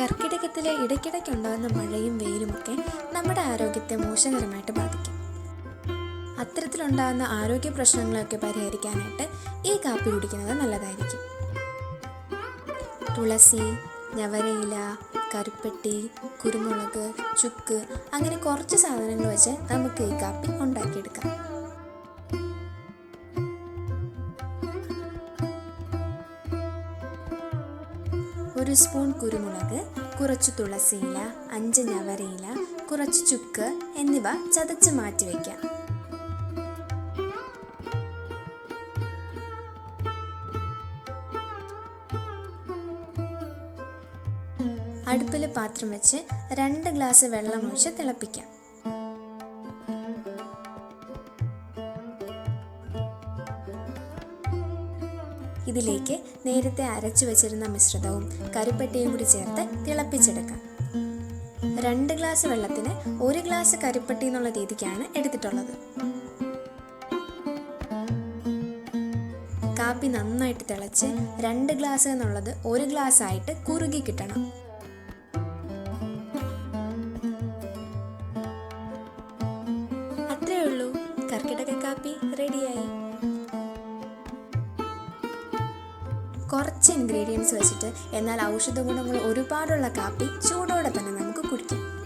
കർക്കിടകത്തിലെ ഇടയ്ക്കിടയ്ക്കുണ്ടാകുന്ന മഴയും വെയിലുമൊക്കെ നമ്മുടെ ആരോഗ്യത്തെ മോശകരമായിട്ട് ബാധിക്കും. അത്തരത്തിലുണ്ടാകുന്ന ആരോഗ്യ പ്രശ്നങ്ങളൊക്കെ പരിഹരിക്കാനായിട്ട് ഈ കാപ്പി കുടിക്കുന്നത് നല്ലതായിരിക്കും. തുളസി ഞവരയില കരുപ്പെട്ടി കുരുമുളക് ചുക്ക് അങ്ങനെ കുറച്ച് സാധനങ്ങൾ വെച്ച് നമുക്ക് ഈ കാപ്പി ഉണ്ടാക്കിയെടുക്കാം. ഒരു സ്പൂൺ കുരുമുളക് കുറച്ച് തുളസിയില അഞ്ച് ഞവരയില കുറച്ച് ചുക്ക് എന്നിവ ചതച്ച് മാറ്റി വയ്ക്കാം അടുപ്പിൽ പാത്രം വെച്ച് രണ്ട് ഗ്ലാസ് വെള്ളം ഒഴിച്ച് തിളപ്പിക്കാം. ഇതിലേക്ക് നേരത്തെ അരച്ചു വെച്ചിരുന്ന മിശ്രിതവും കരിപ്പെട്ടിയും കൂടി ചേർത്ത് തിളപ്പിച്ചെടുക്കാം. രണ്ട് ഗ്ലാസ് വെള്ളത്തിന് ഒരു ഗ്ലാസ് കരിപ്പട്ടി എന്നുള്ള രീതിക്കാണ് എടുത്തിട്ടുള്ളത്. കാപ്പി നന്നായിട്ട് തിളച്ച് രണ്ട് ഗ്ലാസ് എന്നുള്ളത് ഒരു ഗ്ലാസ് ആയിട്ട് കുറുകി കിട്ടണം. അത്രയേ ഉള്ളൂ. കർക്കിടക കാപ്പി റെഡിയായി. കുറച്ച് ഇൻഗ്രീഡിയൻസ് വെച്ചിട്ട് എന്നാൽ ഔഷധ ഗുണങ്ങൾ ഒരുപാടുള്ള കാപ്പി ചൂടോടെ തന്നെ നമുക്ക് കുടിക്കാം.